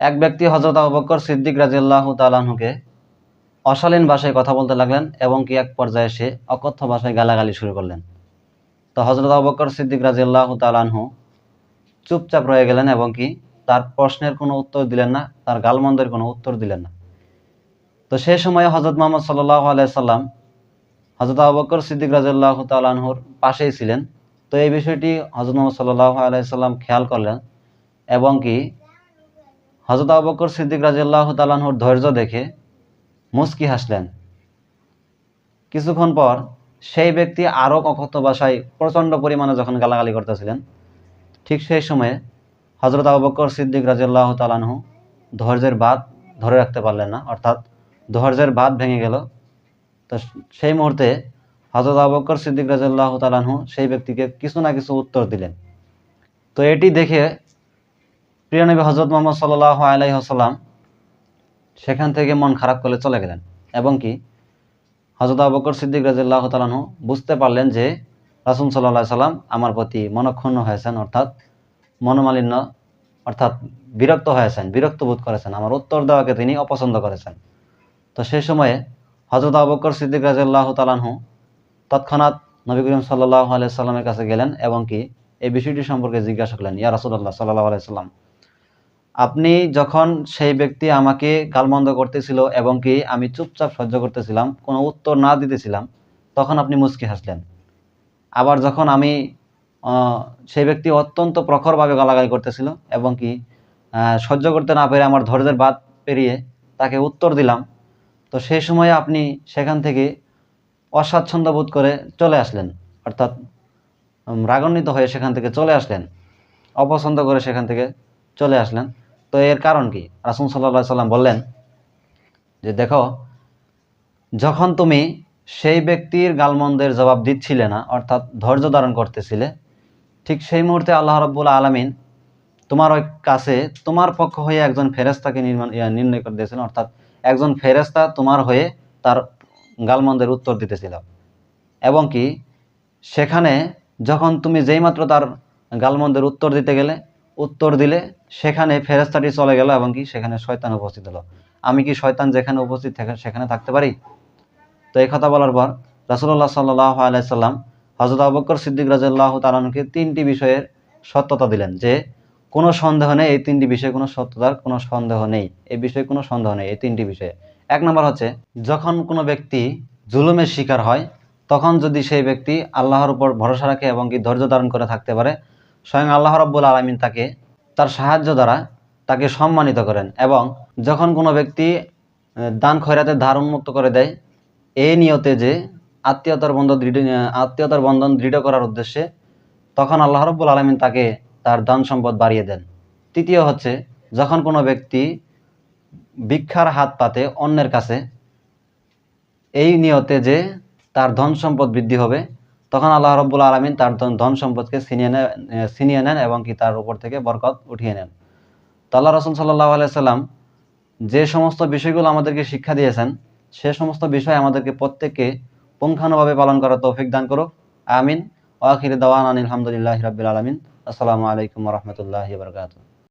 এক ব্যক্তি হজরত আবকর সিদ্দিক রাজিয়াল্লাহ তালাহুকে অশালীন ভাষায় কথা বলতে লাগলেন এবং কি এক পর্যায়ে সে অকথ্য ভাষায় গালাগালি শুরু করলেন। তো হজরত আবকর সিদ্দিক রাজিয়াল্লাহ তালাহু চুপচাপ রয়ে গেলেন এবং কি তার প্রশ্নের কোনো উত্তর দিলেন না, তার গালমন্দের কোনো উত্তর দিলেন না। তো সেই সময়ে হজরত মোহাম্মদ সাল্লাহ আলাইসাল্লাম হজরত আবকর সিদ্দিক রাজিয়াল্লাহ তালাহুর পাশেই ছিলেন। তো এই বিষয়টি হজরত মোহাম্মদ সাল্লাহ আলাইসাল্লাম খেয়াল করলেন এবং কি হজরত আবকর সিদ্দিক রাজিয়াল্লাহ তালাহুর ধৈর্য দেখে মুস্কি হাসলেন। কিছুক্ষণ পর সেই ব্যক্তি আরও অকথ্য ভাষায় প্রচণ্ড পরিমাণে যখন গালাগালি করতেছিলেন, ঠিক সেই সময়ে হজরত আবকর সিদ্দিক রাজিয়াল্লাহ তালাহু ধৈর্যের বাদ ধরে রাখতে পারলেন না, অর্থাৎ ধৈর্যের বাদ ভেঙে গেল। তো সেই মুহূর্তে হজরত আবকর সিদ্দিক রাজিয়াল্লাহ তালাহু সেই ব্যক্তিকে কিছু না কিছু উত্তর দিলেন। তো এটি দেখে প্রিয় নবী হজরত মোহাম্মদ সাল্লাহ আলাই আসাল্লাম সেখান থেকে মন খারাপ করে চলে গেলেন। এবং কি? হজরত আবকর সিদ্দিক রাজিল্লাহ তালাহু বুঝতে পারলেন যে রাসুল সাল্লাহ সাল্লাম আমার প্রতি মনক্ষুণ্ণ হয়েছেন, অর্থাৎ মনোমালিন্য, অর্থাৎ বিরক্ত হয়েছেন, বিরক্ত বোধ করেছেন। আমার উত্তর দেওয়াকে তিনি অপছন্দ করেছেন। তো সেই সময়ে হজরত আবকর সিদ্দিক রাজিল্লাহ তালাহু তৎক্ষণাৎ নবী করিম সাল্লাহ আলিয়া সাল্লামের কাছে গেলেন এবং কি এই বিষয়টি সম্পর্কে জিজ্ঞাসা করলেন, ইয়া রাসুল্লাহ সাল্লাহ আলাইসাল্লাম আপনি যখন সেই ব্যক্তি আমাকে গালমন্দ করতেছিল এবং কি আমি চুপচাপ সহ্য করতেছিলাম, কোনো উত্তর না দিতেছিলাম, তখন আপনি মুচকি হাসলেন। আবার যখন আমি সেই ব্যক্তি অত্যন্ত প্রখরভাবে গালাগালি করতেছিল এবং কি সহ্য করতে না পেরে আমার ধৈর্যের বাদ পেরিয়ে তাকে উত্তর দিলাম, তো সেই সময়ে আপনি সেখান থেকে অস্বাচ্ছন্দ্য বোধ করে চলে আসলেন। অর্থাৎ রাগান্বিত হয়ে সেখান থেকে চলে আসলেন। অপছন্দ করে সেখান থেকে চলে আসলেন। তো এর কারণ কি? রাসুল সাল্লাহ সাল্লাম বললেন যে, দেখো, যখন তুমি সেই ব্যক্তির গালমন্দের জবাব দিচ্ছিলে না, অর্থাৎ ধৈর্য ধারণ করতেছিলে, ঠিক সেই মুহূর্তে আল্লাহ রব্বুল আলমিন তোমার ওই কাছে তোমার পক্ষ হয়ে একজন ফেরেস্তাকে নির্মাণ নির্ণয় করে দিয়েছিলেন অর্থাৎ একজন ফেরেস্তা তোমার হয়ে তার গালমন্দের উত্তর দিতেছিল। এবং কি? সেখানে যখন তুমি যেইমাত্র তার গালমন্দের উত্তর দিতে গেলে উত্তর দিলে সেখানে ফেরেস্তাটি চলে গেল এবং কি সেখানে শয়তান উপস্থিত হলো। আমি কি শয়তান যেখানে উপস্থিত সেখানে থাকতে পারি? তো এই কথা বলার পর রাসুল্লাহ সাল্লাহ আলাইসাল্লাম হজরত আবকর সিদ্দিক রাজাল্লাহ তালানুকে তিনটি বিষয়ের সত্যতা দিলেন যে, কোনো সন্দেহ নেই, এই তিনটি বিষয়ে কোনো সত্যতার কোনো সন্দেহ নেই। এই বিষয়ে কোনো সন্দেহ নেই, এই তিনটি বিষয়ে। এক নম্বর হচ্ছে, যখন কোনো ব্যক্তি জুলুমের শিকার হয়, তখন যদি সেই ব্যক্তি আল্লাহর উপর ভরসা রাখে এবং কি ধৈর্য ধারণ করে থাকতে পারে স্বয়ং আল্লাহ রব্বুল আলমিন তাকে, তার সাহায্য দ্বারা তাকে সম্মানিত করেন এবং যখন কোনো ব্যক্তি দান খয়রাতের ধার উন্মুক্ত করে দেয় এই নিয়তে যে আত্মীয়তার বন্ধন দৃঢ় আত্মীয়তার বন্ধন দৃঢ় করার উদ্দেশ্যে তখন আল্লাহ রব্বুল আলমিন তাকে তার ধন সম্পদ বাড়িয়ে দেন। তৃতীয় হচ্ছে, যখন কোনো ব্যক্তি ভিক্ষার হাত পাতে অন্যের কাছে, এই নিয়তে যে তার ধন সম্পদ বৃদ্ধি হবে তখন আল্লাহ রব্বুল আলমিন তার ধন- সম্পদকে ছিনিয়ে নেন ছিনিয়ে নেন এবং কি তার উপর থেকে বরকত উঠিয়ে নেন। তো আল্লাহ রসুল সাল্লাহ আলাইসাল্লাম যে সমস্ত বিষয়গুলো আমাদেরকে শিক্ষা দিয়েছেন, সে সমস্ত বিষয় আমাদেরকে প্রত্যেককে পুঙ্খানুভাবে পালন করার তৌফিক দান করুক। আমিন। ওয়াখির দাওয়ান আলহামদুলিল্লাহ রাবিল আলমিন। আসসালামু আলাইকুম রহমতুল্লাহ বরকাত